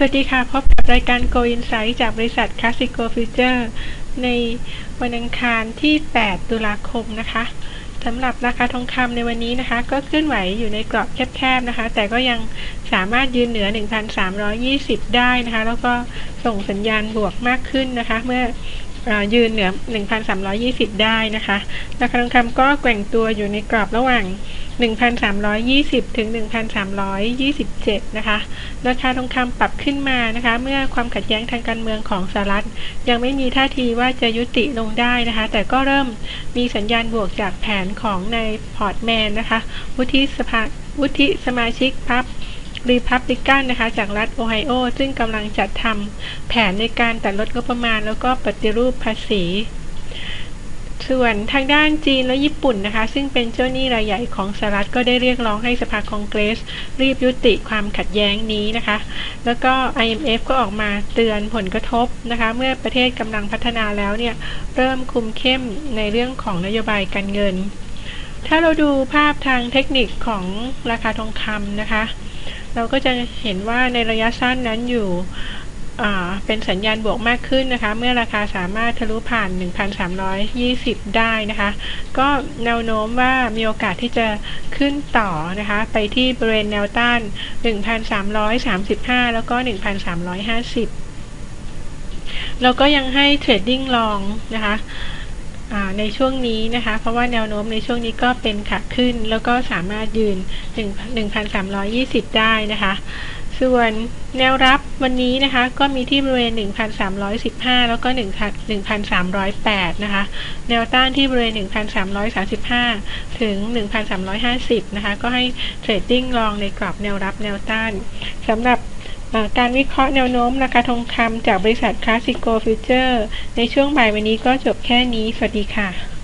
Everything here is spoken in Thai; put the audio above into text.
สวัสดีค่ะ พบกับรายการ Go Insight จากบริษัท Classico Future ในวันอังคารที่ 8 ตุลาคมนะคะสำหรับราคาทองคำในวันนี้นะคะ ก็เคลื่อนไหวอยู่ในกรอบแคบๆนะคะ แต่ก็ยังสามารถยืนเหนือ 1,320 ได้นะคะ แล้วก็ส่งสัญญาณบวกมากขึ้นนะคะ เมื่อยืนเหนือ 1,320 ได้นะคะ ราคาทองคำก็แกว่งตัวอยู่ในกรอบระหว่าง 1,320 ถึง 1,327 นะคะ ราคาทองคำปรับขึ้นมานะคะ เมื่อความขัดแย้งทางการเมืองของสหรัฐ ยังไม่มีท่าทีว่าจะยุติลงได้นะคะ แต่ก็เริ่มมีสัญญาณบวกจากแผนของนายพอร์ตแมนนะคะ วุฒิสภาวุฒิสมาชิกพับรีพับลิกันนะคะ จากรัฐโอไฮโอ ซึ่งกำลังจัดทำแผนในการตัดลดงบประมาณ แล้วก็ปฏิรูปภาษี ส่วนทางด้านจีนและญี่ปุ่นนะคะ ซึ่งเป็นเจ้าหนี้รายใหญ่ของสหรัฐก็ได้เรียกร้องให้สภาคองเกรส รีบยุติความขัดแย้งนี้นะคะ แล้วก็ IMF ก็ออกมาเตือนผลกระทบนะคะ เมื่อประเทศกำลังพัฒนาแล้วเนี่ย เริ่มคุมเข้มในเรื่องของนโยบายการเงิน ถ้าเราดูภาพทางเทคนิคของราคาทองคำนะคะ เราก็จะเห็นว่าในระยะสั้นนั้นอยู่ เป็นสัญญาณบวกมากขึ้นนะคะ เมื่อราคาสามารถทะลุผ่าน 1,320 ได้นะคะ ก็แนวโน้มว่ามีโอกาสที่จะขึ้นต่อนะคะ ไปที่บริเวณแนวต้าน 1,335 แล้วก็ 1,350เราก็ยังให้เทรดดิ้งลองนะคะในช่วงนี้นะคะ เพราะว่าแนวโน้มในช่วงนี้ก็เป็นขาขึ้น แล้วก็สามารถยืน 1,320 ได้นะคะ ส่วนแนวรับวันนี้นะคะก็มีที่บริเวณ 1,315 แล้วก็ 1,308 นะคะ แนวต้านที่บริเวณ 1,335 ถึง 1,350 นะคะ ก็ให้เทรดดิ้งลองในกรอบแนวรับแนวต้านสำหรับการวิเคราะห์แนวโน้มราคาทองคำจากบริษัทคลาสสิโกฟิวเจอร์ในช่วงบ่ายวันนี้ก็จบแค่นี้ สวัสดีค่ะ